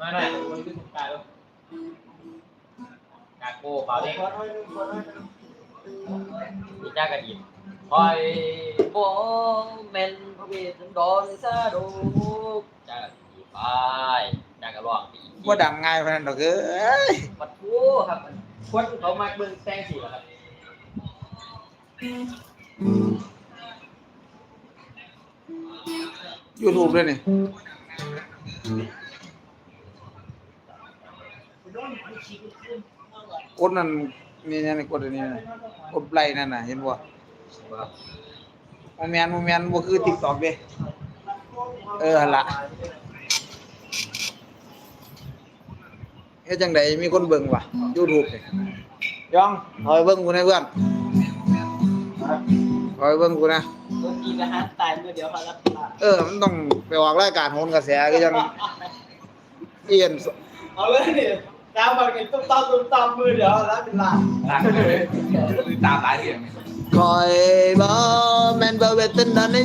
มาหน่อยมันขึ้นกายแล้วกาโก้เปล่าเด็กมีจ้ากระดิ่งคอยโบเมนพระเวทสันดรซาโดจ้ากระดิ่งไปจ้ากระรองปีว่าดังง่ายพนันดอกเอ้ยปัดทูครับคนเขามาเบิ่งแซงสิครับยูทูบด้วยนี่ กดนั่นนี่นี่กดอันนี้นะกดไลค์นั่นน่ะเห็นบ่โมแมนโมแมนบ่คือ TikTok เด้เออหั่นล่ะเฮ็ดจังไดมีคนเบิ่งวะ YouTube นี่ยองเอาไปเบิ่งกูนะเพื่อนเอาไปเบิ่งกูนะบางทีก็ฮัตตายเมื่อเดียวเขารับตาเออ มันต้องไปออกรายการโหนกระแสก็ยังเอียนสเอาเลยนี่ตามมากันตุ้มตามตุ้มตามมือเดีย วรับเป็นล้านตามเลยตามหลายเสียงคอยบ่แม่นบ่เวทนันใน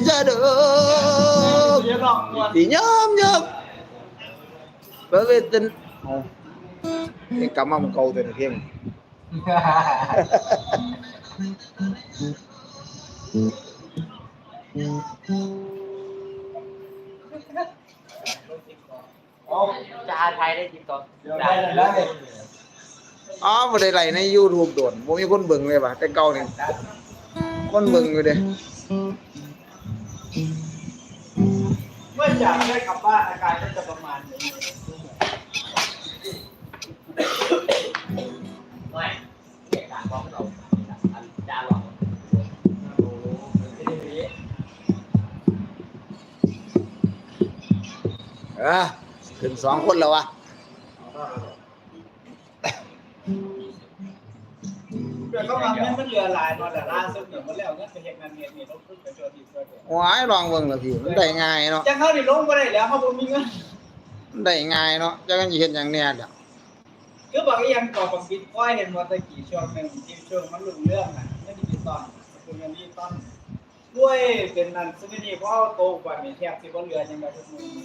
จะดูเดี๋ยวหลอกหมดที่ยอมยอมบ่เวทนเอาเพลงกลับมามันเก่าแต่เพลงจ้าไทยได้จิตตอนเดี๋ยวได้ได้อ๋อบ่ได้ไล่ใน YouTube โดนบ่มีคนเบิ่งเลยว่ะแต่เก่านี่คนเบิ่งอยู่เด้เมื่อจากได้กลับบ้านอาการก็จะประมาณนี้ไม่เด็กต่างบอกเราจ้าหลอกเออ ขึ้นสองคนแล้ววะเดี๋ยวเขามาเนี่ยมันเรือลายมาแต่ล่าสุดเนี่ยมันแล้วเนี่ยไปเห็นงานเนี่ยนี่รถขึ้นไปโจทย์อีกด้วยโอ้ยลองเบิ่งล่ะพี่มันได้ง่ายเนาะจะเข้าในลงก็ได้แล้วเขาบอกมีเงินมันได้ง่ายเนาะจักกันสิเฮ็ดหยังแหน่เด้อคือบอกยังก่อบังบิตคอยเห็นว่าตะกี้ช่วงหนึ่งที่ช่วงมันรุ่งเรื่องน่ะไม่ดิจิตอลคือเงินดิจิตอลด้วยเป็นนั่นซึ่งนี่เพราะโตกว่านี่แทบสิบ่เหลือยังไงทุกมื้อ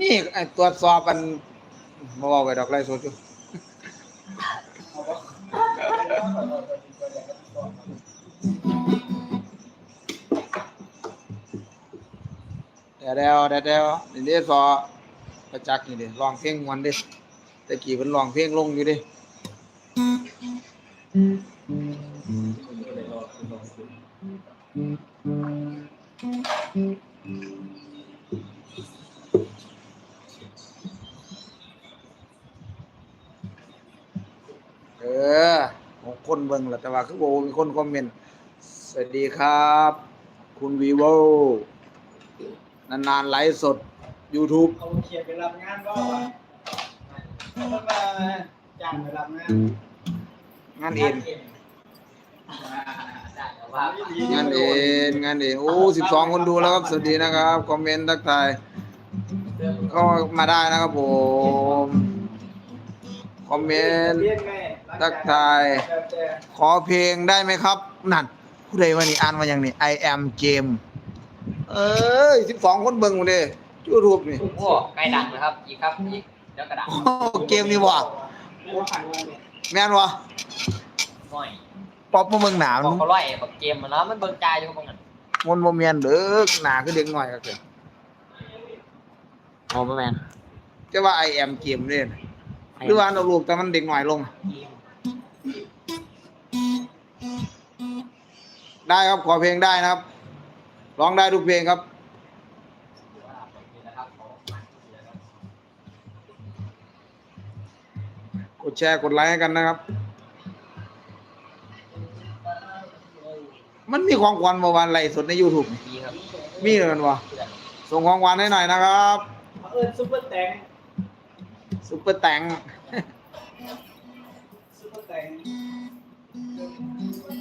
นี่ไอ้ตรวจสอบมันบ่เว้าไปดอกไล่สดอยู่เดี๋ยวเดี๋ยวเดี๋ยวเดี๋ยวนี่เด้สอประจักษ์นี่เด้ร้องเพลงมวันเด้แต่กี้เพิ่นร้องเพลงลงอยู่เด้เออของคน เบิ่งแหละแต่ว่าคือบ่มีคนคอมเมนต์สวัสดีครับ คุณวีโวนานๆไลฟ์สด YouTube เอาเขียนไปรับงานบ่วะเอามาจ้างไปรับงานงานเอ็นงานเอ็นงานเอ็นโอ้สิบสองคนดูแล้วครับ สวัสดีนะครับ คอมเมนต์ทักทายเข้ามาได้นะครับผม คอมเมนต์ ทักทายแต่แต่ขอเพลงได้ไหมครับ นั่นผู้ใดวันนี้อ่านมาอย่างนี้ I am Game เอ้ยสิบสองคนเบิ่งหมดเลยยูทูบนี่ โอ้ใกล้ดังนะครับ อีกครับอีกเดี๋ยวกระดังโอ้เกมนี่ว่ะไม่รู้ผ่านวันเนี่ยแม่นวะหน่อยป๊อปมาเบิ่งหนาบมัอนกเขาไล่แบบเกมมันแล้วมันเบิ่งใจอยู่บางนั้นมันบ่แม่นเด้อหนาคือเด็กน้อยก็เกิดโอ้แมนจะว่า I am Game เด้นะหรือว่าเอาลูกแต่มันเด็กน้อยลง ได้ครับขอเพลงได้นะครับ ร้องได้ทุกเพลงครับกดแชร์กดไลค์ให้กันนะครับ มันมีของขวัญเมื่อวานไลฟ์สดใน YouTube นี่ดีครับมีเหมือนกันวะส่งของขวัญให้หน่อยนะครับเอาเอิญซุปเปอร์แตงซุปเปอร์แตงซุปเปอร์แตง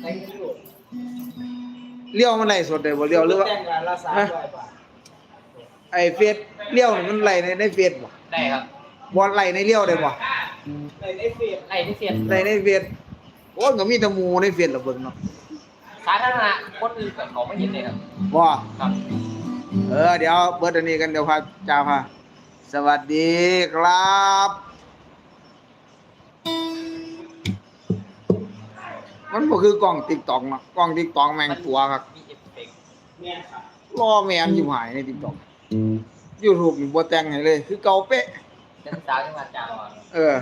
แตงอยู่ เลี้ยวมันไลฟ์สดได้บ่เลี้ยวหรือว่าแตงร้านละสามร้อยบาทไอ้เฟซเลี้ยวนี่มันไลฟ์ในในเฟซบ่ได้ครับบ่ไลฟ์ในเลี้ยวได้บ่ในในเฟซไล่ที่เสียนไลฟ์ในเฟซโอ้ยก็มีแต่หมู่ในเฟซละเบิ่งเนาะสาธารณะคนอื่นกับเขาไม่เห็นเลยครับ บ่ครับ เออเดี๋ยวเบิร์ดอันนี้กันเดี๋ยวพาจ้าพาสวัสดีครับ มันก็คือกล้องติ๊กตอกเนาะกล้องติ๊กตอกแม่งตัวครับมีเอฟเฟกต์เนี่ยครับรอแมนอยู่หายในติ๊กตอกยูทูบบ่แต่งให้เลย คือเก่าเป๊ะเส้นสาวยังมาจาวอะเออ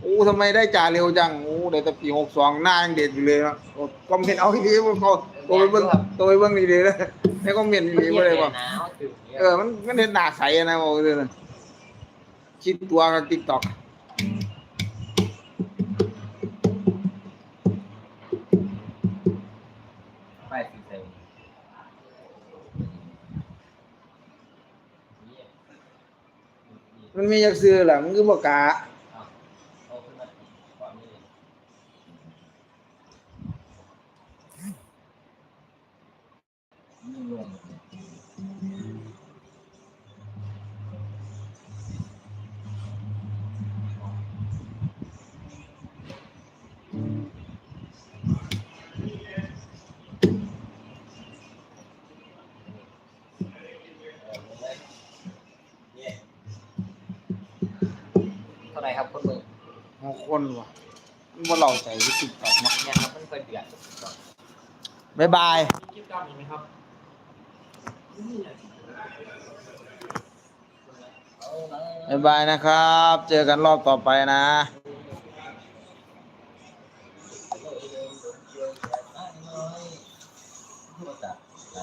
โอ้ทำไมได้จ่าเร็วจังโอ้ได้แต่ปีหกสองหน้ายังเด็กอยู่เลยเนาะโอ้คอมเมนต์เอาทีนี้เขาตัวไปเบิ่งตัวไปเบิ่งดีๆเลยในคอมเมนต์ดีๆบ่ได้บ่หนาวถึงเนี่ยเออมันมันเห็นหน้าใสอะนะบอกเลยนะคิดตัวกับติ๊กต็อก มันมีอยากซื้อแหละมันคือบอกก ไหร่ครับคนมือหกคนว่ะมันบ่เล่าใจที่ติ๊กต็อกเนาะเนี่ยครับมันเคยเดือดบ๊ายบายคลิปกรรมอีกไหมครับเอานะบ๊ายบายนะครับ เจอกันรอบต่อไปนะ